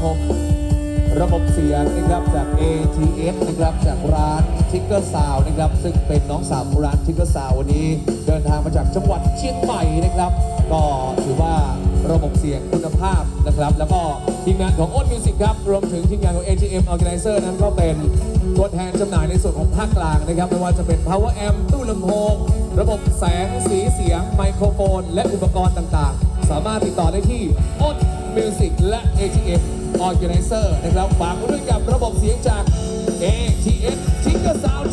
ำโพงระบบเสียงนะครับจาก ATS นะครับจากร้านทิกเกอร์ซาวนะครับ ซึ่งเป็นน้องสาวของร้านทิกเกอร์ซาววันนี้ เดินทางมาจากจังหวัดเชียงใหม่นะครับ ก็ถือว่าระบบเสียงคุณภาพนะครับ แล้วก็ทีมงานของอ้นมิวสิกครับ รวมถึงทีมงานของ ATM Organizer นั้นก็เป็นตัวแทนจำหน่ายในส่วนของภาคกลางนะครับ ไม่ว่าจะเป็น Power Amp ตู้ลำโพง ระบบแสงสีเสียง ไมโครโฟน และอุปกรณ์ต่างๆ สามารถติดต่อได้ที่อ้นมิวสิกและ ATM Organizer นะครับฝากไว้ด้วยกับระบบเสียงจาก ATS Tinker Sound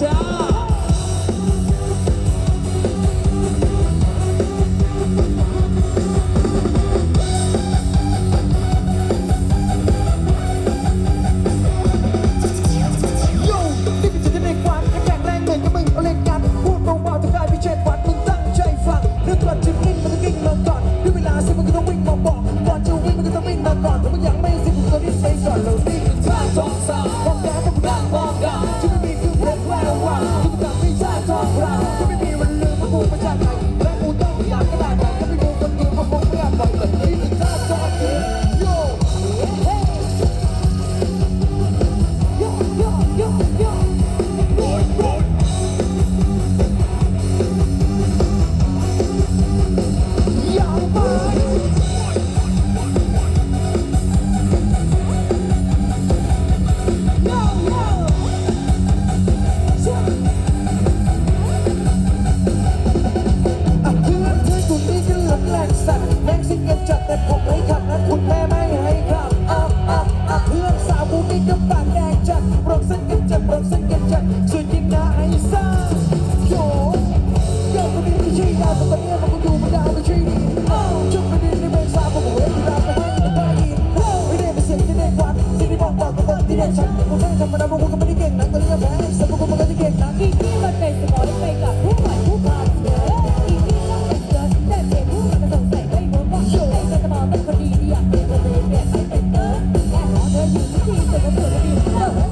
acima que não chậm bấm sức nhanh chậm rồi tim đã xa chỗ đâu có biết cái gì nào có tay mà còn đủ mà đã bị truy đi chúc cái đi đi bên xa mà cũng hết ra mà hết mà ta nhìn vì đêm mà sẽ đến đêm quán sẽ đi vòng vòng có con đi đêm chẳng một ngày chẳng mà đâu có cái đi kẹt nắng có đi em bé sẽ không có một cái đi kẹt nắng vì khi mà về sẽ có đến đây cả thuốc phải thuốc bạn Oh,